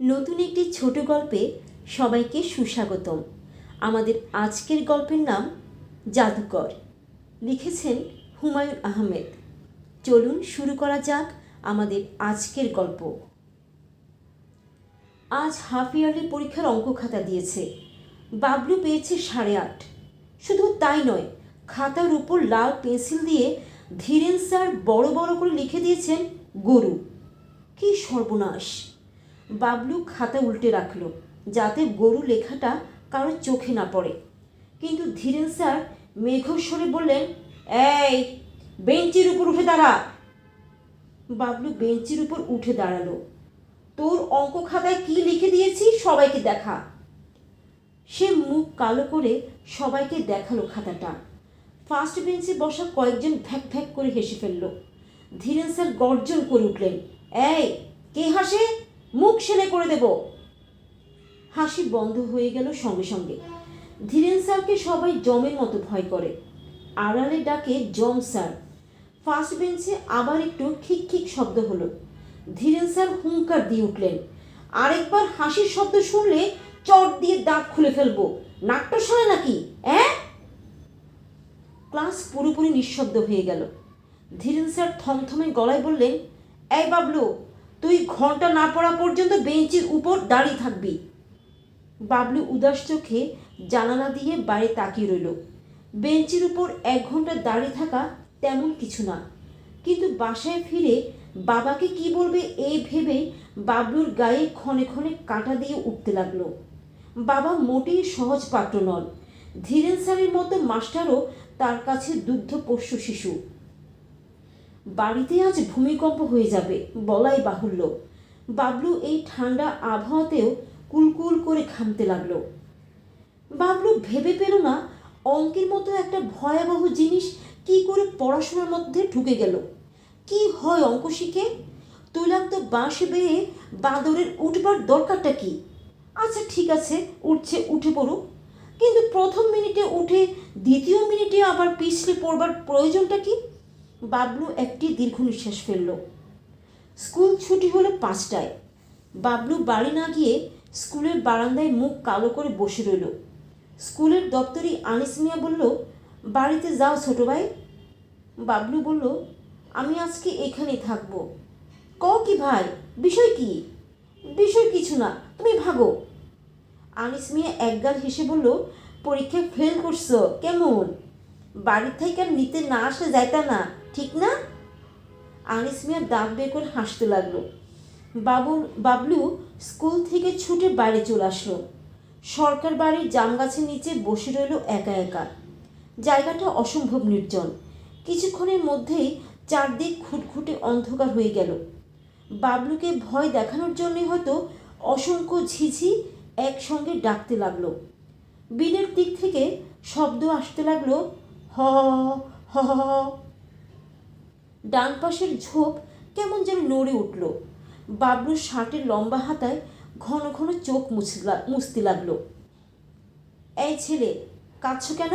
নতুন একটি ছোট গল্পে সবাইকে সুস্বাগতম। আমাদের আজকের গল্পের নাম জাদুকর। লিখেছেন হুমায়ুন আহমেদ। চলুন শুরু করা যাক আমাদের আজকের গল্প। আজ হাফ ইয়ারলি পরীক্ষার অঙ্ক খাতা দিয়েছে। বাবলু পেয়েছে সাড়ে আট। শুধু তাই নয়, খাতার উপর লাল পেন্সিল দিয়ে ধীরেন স্যার বড় বড় করে লিখে দিয়েছেন, গরু। কি সর্বনাশ! বাবলু খাতা উল্টে রাখল, যাতে গরু লেখাটা কারোর চোখে না পড়ে। কিন্তু ধীরেন স্যার মেঘস্বরে বললেন, এই, বেঞ্চের উপর উঠে দাঁড়া। বাবলু বেঞ্চের উপর উঠে দাঁড়াল। তোর অঙ্ক খাতায় কি লিখে দিয়েছি সবাইকে দেখা। সে মুখ কালো করে সবাইকে দেখাল খাতাটা। ফার্স্ট বেঞ্চে বসা কয়েকজন ভ্যাক ভ্যাক করে হেসে ফেলল। ধীরেন স্যার গর্জন করে উঠলেন, এই, কে হাসে? মুখ সেলে করে দেব। হাসি বন্ধ হয়ে গেল সঙ্গে সঙ্গে। ধীরেন স্যারকে সবাই জমের মতো ভয় করে। আড়ালে ডাকে, জম স্যার। ফার্স্ট বেঞ্চে আবার একটু খিক খিক শব্দ হলো। ধীরেন স্যার হুঙ্কার দিয়ে উঠলেন। আরেকবার হাসির শব্দ শুনলে চট দিয়ে দাঁত খুলে ফেলব। শোনে নাকি হ্যাঁ ক্লাস পুরোপুরি নিঃশব্দ হয়ে গেল। ধীরেন স্যার থমথমে গলায় বললেন, এই বাবলু তুই ঘণ্টা না পড়া পর্যন্ত বেঞ্চের উপর দাঁড়িয়ে থাকবি। বাবলু উদাস চোখে জানালা দিয়ে বাইরে তাকিয়ে রইল। বেঞ্চের উপর এক ঘণ্টা দাঁড়িয়ে থাকা তেমন কিছু না। কিন্তু বাসায় ফিরে বাবাকে কি বলবে এই ভেবে বাবলুর গায়ে ক্ষণে ক্ষণে কাঁটা দিয়ে উঠতে লাগল। বাবা মোটেই সহজ পাত্র নন। ধীরেন স্যারের মতো মাস্টারও তার কাছে দুগ্ধ পোষ্য শিশু। বাড়িতে আজ ভূমিকম্প হয়ে যাবে, বলাই বাহুল্য। বাবলু এই ঠান্ডা আবহাওয়াতেও কুলকুল করে ঘামতে লাগল। বাবলু ভেবে পেল না, অঙ্কের মতো একটা ভয়াবহ জিনিস কি করে পড়াশোনার মধ্যে ঢুকে গেল। কি হয় অঙ্ক শিখে তৈলাক্ত বাঁশ বেয়ে বাদরের উঠবার দরকারটা কি? আচ্ছা ঠিক আছে, উঠছে, উঠে পড়ুক কিন্তু প্রথম মিনিটে উঠে দ্বিতীয় মিনিটে আবার পিছলে পড়বার প্রয়োজনটা কি? বাবলু একটি দীর্ঘ নিঃশ্বাস ফেলল। স্কুল ছুটি হলো পাঁচটায়। বাবলু বাড়ি না গিয়ে স্কুলের বারান্দায় মুখ কালো করে বসে রইল। স্কুলের দপ্তরি আনিস মিয়া বলল, বাড়িতে যাও ছোটো ভাই। বাবলু বলল, আমি আজকে এখানেই থাকব। ক কি ভাই, বিষয় কি? বিষয় কিছু না, তুমি ভাগো। আনিস মিয়া একগাল হেসে বলল পরীক্ষায় ফেল করছ, কেমন? বাড়ি থেকে নিতে না আসলে যাইতা না। ঠিক না আনিস মিয়া দাঁত বের করে হাসতে লাগল বাবু বাবলু স্কুল থেকে ছুটে বাইরে চলে আসলো সরকার বাড়ির জাম গাছের নিচে বসে রইল একা একা জায়গাটা অসম্ভব নির্জন কিছুক্ষণের মধ্যেই চারদিক খুটখুটে অন্ধকার হয়ে গেল বাবলুকে ভয় দেখানোর জন্যই হয়তো অসংখ্য ঝিঝি একসঙ্গে ডাকতে লাগল বিলের দিক থেকে শব্দ আসতে লাগল হ হ হ। ডান পাশের ঝোপ কেমন যেন নড়ে উঠল। বাবলুর শার্টের লম্বা হাতায় ঘন ঘন চোখ মুছতে মুছতে লাগল। এই ছেলে, কাঁদছ কেন?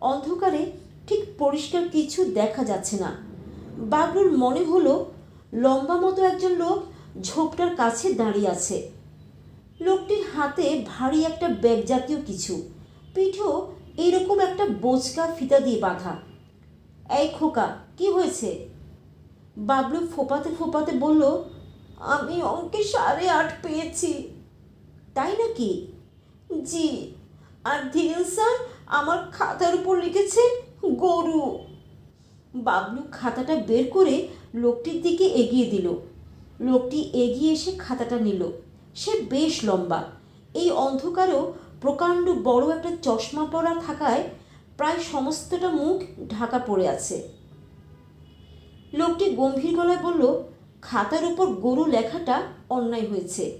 অন্ধকারে ঠিক পরিষ্কার কিছু দেখা যাচ্ছে না। বাবলুর মনে হলো লম্বা মতো একজন লোক ঝোপটার কাছে দাঁড়িয়ে আছে। লোকটির হাতে ভারী একটা ব্যাগ জাতীয় কিছু। পিঠেও এরকম একটা বোচকা ফিতা দিয়ে বাঁধা। এই খোকা, কি হয়েছে? বাবলু ফোপাতে ফোপাতে বলল, আমি অঙ্কে সাড়ে আট পেয়েছি। তাই নাকি? জি, আর ধীরেন স্যার আমার খাতার উপর লিখেছে গরু। বাবলু খাতাটা বের করে লোকটির দিকে এগিয়ে দিল। লোকটি এগিয়ে এসে খাতাটা নিল। সে বেশ লম্বা। এই অন্ধকারও প্রকাণ্ড বড় একটা চশমা পরা থাকায় প্রায় সমস্তটা মুখ ঢাকা পড়ে আছে। লোকটি গম্ভীর গলায় বলল, খাতার উপর গরু লেখাটা অন্যায় হয়েছে।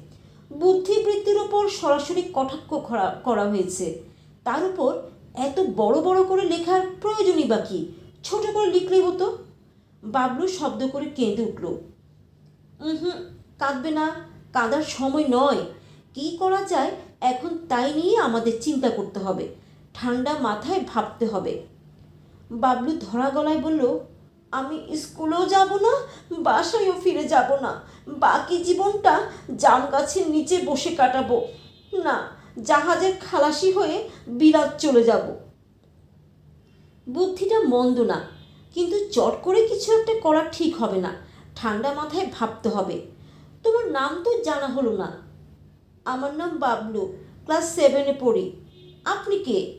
বুদ্ধিবৃত্তির ওপর সরাসরি কটাক্ষ করা- হয়েছে। তার উপর এত বড় বড় করে লেখার প্রয়োজনই বা কি? ছোট করে লিখলেই হতো। বাবলু শব্দ করে কেঁদে উঠল। হুম কাঁদবে না, কাঁদার সময় নয়। কি করা যায়, এখন তাই নিয়ে আমাদের চিন্তা করতে হবে। ঠান্ডা মাথায় ভাবতে হবে। বাবলু ধরা গলায় বলল, আমি স্কুলেও যাব না, বাসায়ও ফিরে যাব না। বাকি জীবনটা জাম গাছের নিচে বসে কাটাবো। না, জাহাজের খালাসি হয়ে বিরাট চলে যাব। বুদ্ধিটা মন্দ না, কিন্তু চট করে কিছু একটা করা ঠিক হবে না, ঠান্ডা মাথায় ভাবতে হবে। তোমার নাম তো জানা হলো না। আমার নাম বাবলু, ক্লাস সেভেনে পড়ি। আপনি কে?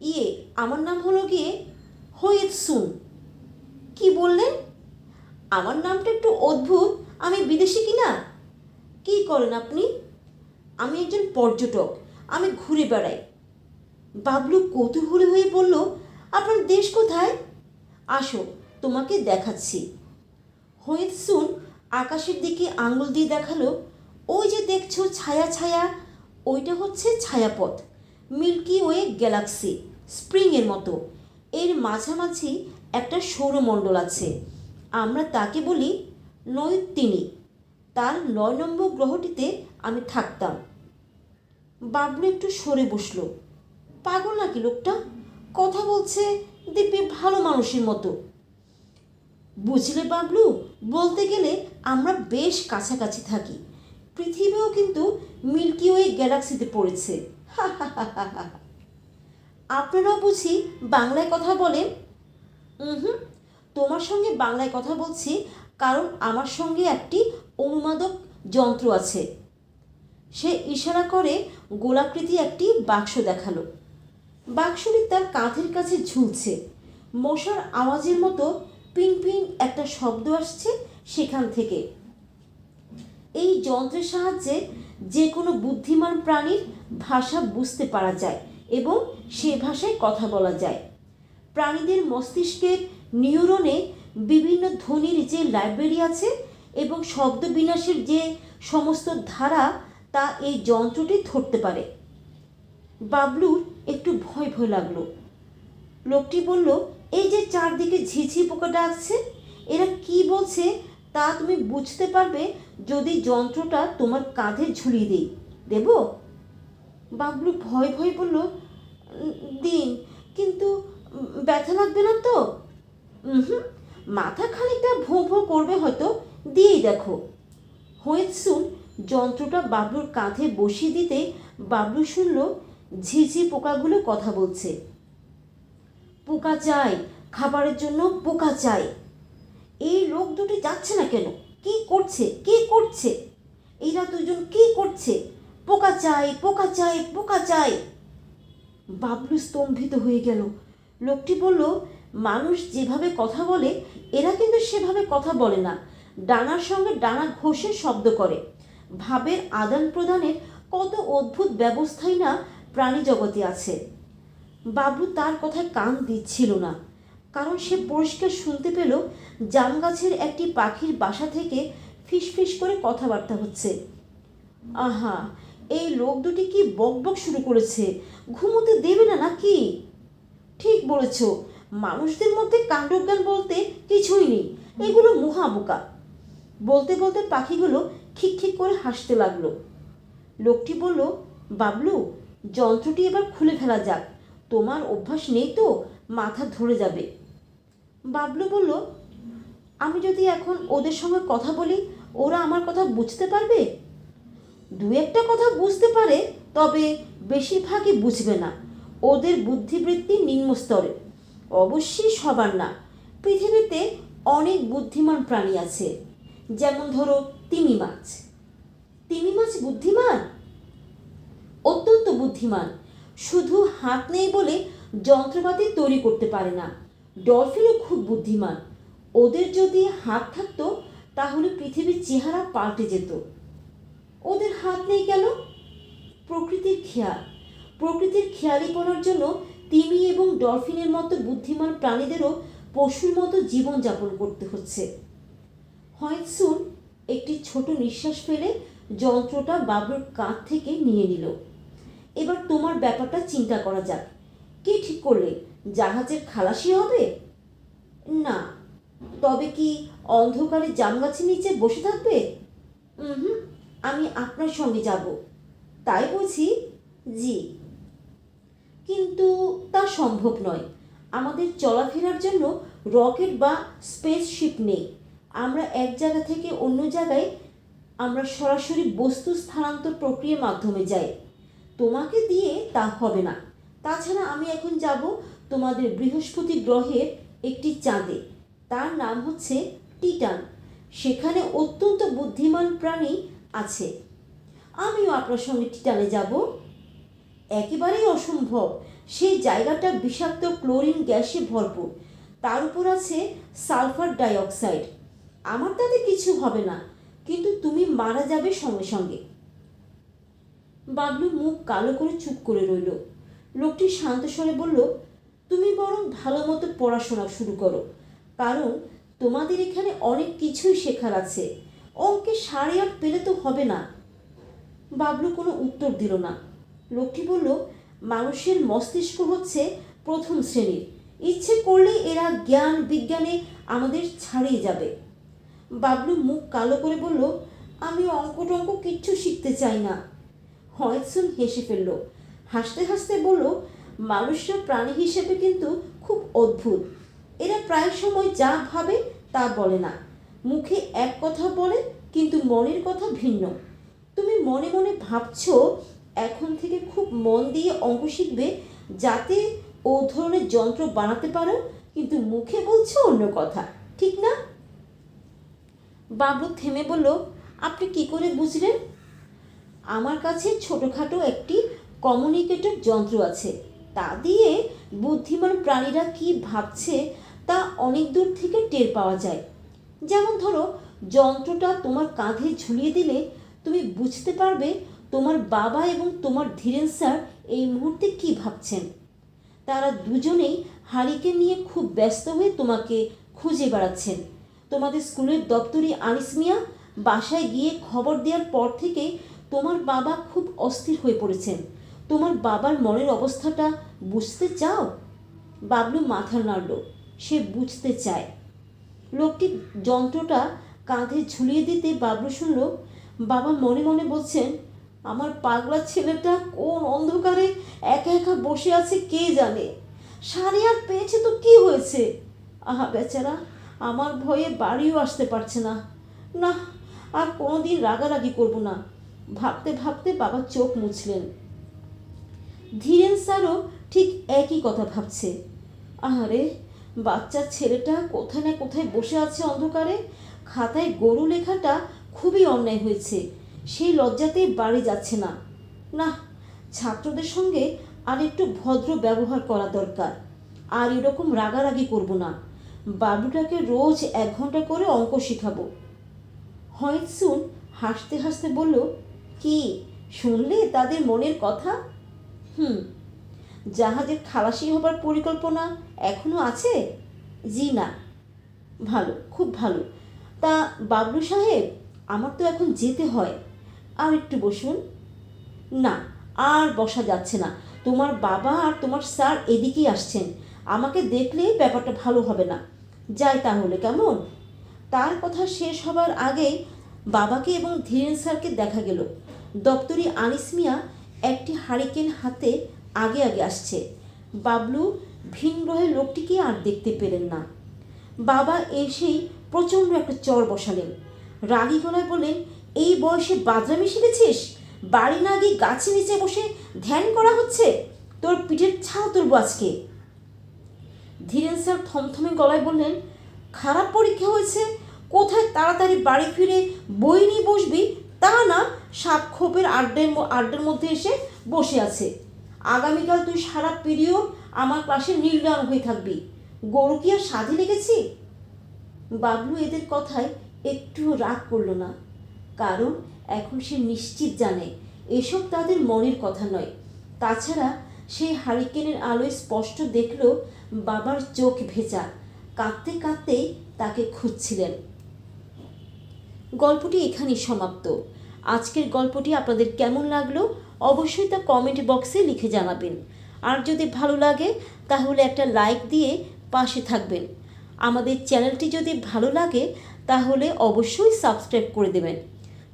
ইয়ে আমার নাম হলো গিয়ে হয়েত সুন। কি বললেন আমার নামটা একটু অদ্ভুত, আমি বিদেশি কি না কি করেন আপনি? আমি একজন পর্যটক, আমি ঘুরে বেড়াই। বাবলু কৌতূহলী হয়ে বলল, আপনার দেশ কোথায়? আসো, তোমাকে দেখাচ্ছি। হয়েত সুন আকাশের দিকে আঙুল দিয়ে দেখাল, ওই যে দেখছ ছায়া ছায়া, ওইটা হচ্ছে ছায়াপথ, মিল্কি ওয়ে গ্যালাক্সি। স্প্রিংয়ের মতো। এর মাঝামাঝি একটা সৌরমণ্ডল আছে। আমরা তাকে বলি নৈতিনী। তার নয় নম্বর গ্রহটিতে আমি থাকতাম। বাবলু একটু সরে বসল। পাগল নাকি লোকটা? কথা বলছে দিব্যি ভালো মানুষের মতো। বুঝলে বাবলু, বলতে গেলে আমরা বেশ কাছাকাছি থাকি। পৃথিবীও কিন্তু মিল্কি ওয়ে গ্যালাক্সিতে পড়েছে। আপনারাও বুঝি বাংলায় কথা বলেন? হুম তোমার সঙ্গে বাংলায় কথা বলছি কারণ আমার সঙ্গে একটি অনুমাদক যন্ত্র আছে। সে ইশারা করে গোলাকৃতি একটি বাক্স দেখাল। বাক্সটি তার কাঁধের কাছে ঝুলছে। মশার আওয়াজের মতো পিন পিন একটা শব্দ আসছে সেখান থেকে। এই যন্ত্রের সাহায্যে যে কোনো বুদ্ধিমান প্রাণীর ভাষা বুঝতে পারা যায়। এবং সে ভাষায় কথা বলা যায়। প্রাণীদের মস্তিষ্কের নিউরনে বিভিন্ন ধ্বনির যে লাইব্রেরি আছে এবং শব্দ বিন্যাসের যে সমস্ত ধারা, তা এই যন্ত্রটি ধরতে পারে। বাবলুর একটু ভয় ভয় লাগল। লোকটি বলল, এই যে চারদিকে ঝিঝি পোকা ডাকছে, এরা কি বলছে তা তুমি বুঝতে পারবে যদি যন্ত্রটা তোমার কাঁধে ঝুলিয়ে দিই। দেব? বাবলু ভয় ভয় বলল, দিন, কিন্তু ব্যথা লাগবে না তো? হুম মাথা খানিকটা ভোঁ ভোঁ করবে হয়তো, দিয়েই দেখো। হয়েছুন যন্ত্রটা বাবলুর কাঁধে বসিয়ে দিতে বাবলু শুনল, ঝিঝি পোকাগুলো কথা বলছে। পোকা চাই, খাবারের জন্য পোকা চাই। এই লোক দুটি যাচ্ছে না কেন? কি করছে? কি করছে? এরা দুজন কি করছে? পোকা চাই পোকা চাই পোকা চাই বাবলু স্তম্ভিত হয়ে গেল। লোকটি বলল, মানুষ যেভাবে কথা বলে, এরা কিন্তু সেভাবে কথা বলে না। ডানার সঙ্গে ডানা ঘষে শব্দ করে। ভাবের আদান প্রদানের কত অদ্ভুত ব্যবস্থাই না প্রাণী জগতে আছে। বাবলু তার কথায় কান দিচ্ছিল না, কারণ সে পরিষ্কার শুনতে পেল, জাম গাছের একটি পাখির বাসা থেকে ফিসফিস করে কথাবার্তা হচ্ছে। আহা এই লোক দুটি কি বকবক শুরু করেছে? ঘুমোতে দেবে না নাকি? ঠিক বলেছ। মানুষদের মধ্যে কাণ্ডজ্ঞান বলতে কিছুই নেই। এগুলো মহাবোকা বলতে বলতে পাখিগুলো খিকখিক করে হাসতে লাগল। লোকটি বলল, বাবলু, যন্ত্রটি এবার খুলে ফেলা যাক। তোমার অভ্যাস নেই তো, মাথা ধরে যাবে। বাবলু বলল, আমি যদি এখন ওদের সঙ্গে কথা বলি, ওরা আমার কথা বুঝতে পারবে? দু একটা কথা বুঝতে পারে, তবে বেশিরভাগই বুঝবে না। ওদের বুদ্ধিবৃত্তি নিম্ন স্তরে। অবশ্যই সবার না। পৃথিবীতে অনেক বুদ্ধিমান প্রাণী আছে। যেমন ধরো তিমি মাছ। তিমি মাছ বুদ্ধিমান? অত্যন্ত বুদ্ধিমান। শুধু হাত নেই বলে যন্ত্রপাতি তৈরি করতে পারে না। ডলফিনও খুব বুদ্ধিমান। ওদের যদি হাত থাকতো, তাহলে পৃথিবীর চেহারা পাল্টে যেত। হাত নেই কেন? প্রকৃতির খেয়াল। প্রকৃতির খেয়ালি খেয়ালিপনার জন্য তিমি এবং ডলফিনের মতো বুদ্ধিমান প্রাণীদেরও পশুর মতো জীবনযাপন করতে হচ্ছে। হয়েছুন একটি ছোট নিঃশ্বাস ফেলে যন্ত্রটা বাবুর কাঁধ থেকে নিয়ে নিল। এবার তোমার ব্যাপারটা চিন্তা করা যাক। কি ঠিক করলে? জাহাজের খালাসি হবে? না। তবে কি অন্ধকারে জামগাছের নিচে বসে থাকবে? হুম। আমি আপনার সঙ্গে যাব। তাই বলছি, জি। কিন্তু তা সম্ভব নয়। আমাদের চলাফেরার জন্য রকেট বা স্পেসশিপ নেই। আমরা এক জায়গা থেকে অন্য জায়গায় আমরা সরাসরি বস্তু স্থানান্তর প্রক্রিয়ার মাধ্যমে যাই। তোমাকে দিয়ে তা হবে না। তাছাড়া আমি এখন যাব তোমাদের বৃহস্পতি গ্রহের একটি চাঁদে। তার নাম হচ্ছে টিটান। সেখানে অত্যন্ত বুদ্ধিমান প্রাণী আছে। আমিও আপনার সঙ্গে টিটানে যাব। একেবারেই অসম্ভব। সেই জায়গাটা বিষাক্ত ক্লোরিন গ্যাসে ভরপুর। তার উপর আছে সালফার ডাইঅক্সাইড। আমার তাতে কিছু হবে না, কিন্তু তুমি মারা যাবে সঙ্গে সঙ্গে। বাবলু মুখ কালো করে চুপ করে রইল। লোকটি শান্ত স্বরে বলল, তুমি বরং ভালো মতো পড়াশোনা শুরু করো। কারণ তোমাদের এখানে অনেক কিছুই শেখার আছে। অঙ্কে সাড়ে আট পেলে তো হবে না। বাবলু কোনো উত্তর দিল না। লোকটি বলল, মানুষের মস্তিষ্ক হচ্ছে প্রথম শ্রেণির। ইচ্ছে করলে এরা জ্ঞান, বিজ্ঞানে আমাদের ছাড়িয়ে যাবে। বাবলু মুখ কালো করে বলল, আমি অঙ্ক টঙ্ক কিচ্ছু শিখতে চাই না। হয়েসুন হেসে ফেলল। হাসতে হাসতে বলল, মানুষরা প্রাণী হিসেবে কিন্তু খুব অদ্ভুত। এরা প্রায় সময় যা ভাবে তা বলে না। মুখে এক কথা বলে, কিন্তু মনের কথা ভিন্ন। তুমি মনে মনে ভাবছ, এখন থেকে খুব মন দিয়ে অঙ্ক শিখবে, যাতে ও ধরনের যন্ত্র বানাতে পারো, কিন্তু মুখে বলছো অন্য কথা, ঠিক না? বাবলু থেমে বলল, আপনি কি করে বুঝলেন? আমার কাছে ছোটোখাটো একটি কমিউনিকেটর যন্ত্র আছে। তা দিয়ে বুদ্ধিমান প্রাণীরা কি ভাবছে, তা অনেক দূর থেকে টের পাওয়া যায়। যেমন ধরো, যন্ত্রটা তোমার কাঁধে ঝুলিয়ে দিলে তুমি বুঝতে পারবে তোমার বাবা এবং তোমার ধীরেন স্যার এই মুহূর্তে কি ভাবছেন। তারা দুজনেই হারিকে নিয়ে খুব ব্যস্ত হয়ে তোমাকে খুঁজে বেড়াচ্ছেন। তোমাদের স্কুলের দপ্তরি আনিস মিয়া বাসায় গিয়ে খবর দেওয়ার পর থেকে তোমার বাবা খুব অস্থির হয়ে পড়েছেন। তোমার বাবার মনের অবস্থাটা বুঝতে চাও? বাবলু মাথা নাড়ল। সে বুঝতে চায়। লোকটি যন্ত্রটা কাঁধে ঝুলিয়ে দিতে বাবলু শুনল, বাবা মনে মনে বলছেন, আমার পাগলা ছেলেটা কোন অন্ধকারে একা একা বসে আছে কে জানে? সাড়ে আট পেয়েছে তো কি হয়েছে? আহা বেচারা, আমার ভয়ে বাড়িও আসতে পারছে না। না, আর কোনোদিন রাগারাগি করব না। ভাবতে ভাবতে বাবা চোখ মুছলেন। ধীরেন স্যারও ঠিক একই কথা ভাবছে। আহারে বাচ্চার ছেলেটা কোথায় না কোথায় বসে আছে অন্ধকারে? খাতায় গরু লেখাটা খুবই অন্যায় হয়েছে। সেই লজ্জাতে বাড়ি যাচ্ছে না। না ছাত্রদের সঙ্গে আর একটু ভদ্র ব্যবহার করা দরকার। আর এরকম রাগারাগি করব না। বাবুটাকে রোজ এক ঘণ্টা করে অঙ্ক শেখাবো। হয়েসুন হাসতে হাসতে বলল, কি, শুনলে তাদের মনের কথা? হুম জাহাজের খালাসি হবার পরিকল্পনা এখনও আছে? জি না। ভালো, খুব ভালো। তা বাবলু সাহেব, আমার তো এখন যেতে হয়। আর একটু বসুন। না, আর বসা যাচ্ছে না। তোমার বাবা আর তোমার স্যার এদিকেই আসছেন। আমাকে দেখলে ব্যাপারটা ভালো হবে না। যাই তাহলে, কেমন? তার কথা শেষ হবার আগেই বাবাকে এবং ধীরেন স্যারকে দেখা গেল। দপ্তরি আনিস মিয়া একটি হারিকেন হাতে আগে আগে আসছে। বাবলু ভিন গ্রহের লোকটিকে আর দেখতে পেলেন না। বাবা এসেই প্রচণ্ড একটা চর বসালেন। রাগী গলায় বললেন, এই বয়সে বাদরামি শিখেছিস বাড়ি না গিয়ে গাছের নিচে বসে ধ্যান করা হচ্ছে? তোর পিঠের ছাল তুলবো আজকে। ধীরেন স্যার থমথমে গলায় বললেন, খারাপ পরীক্ষা হয়েছে। কোথায় তাড়াতাড়ি বাড়ি ফিরে বই নিয়ে বসবি? তা না সাপ খোপের আড্ডের আড্ডার মধ্যে এসে বসে আছে। আগামীকাল তুই সারা পিরিয়ড আমার ক্লাসে নীলগান হয়ে থাকবি। গরু কি আর সাধে লেগেছি? বাবলু এদের কথায় একটুও রাগ করল না, কারণ এখন সে নিশ্চিত জানে এসব তাদের মনের কথা নয়। তাছাড়া সে হারিকেনের আলোয় স্পষ্ট দেখল বাবার চোখ ভেজা, কাঁদতে কাঁদতেই তাকে খুঁজছিলেন। গল্পটি এখানেই সমাপ্ত। আজকের গল্পটি আপনাদের কেমন লাগল অবশ্যই তা কমেন্ট বক্সে লিখে জানাবেন। আর যদি ভালো লাগে, তাহলে একটা লাইক দিয়ে পাশে থাকবেন। আমাদের চ্যানেলটি যদি ভালো লাগে, তাহলে অবশ্যই সাবস্ক্রাইব করে দেবেন।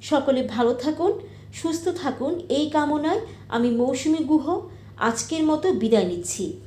সকলে ভালো থাকুন, সুস্থ থাকুন, এই কামনায় আমি মৌসুমি গুহ, আজকের মতো বিদায় নিচ্ছি।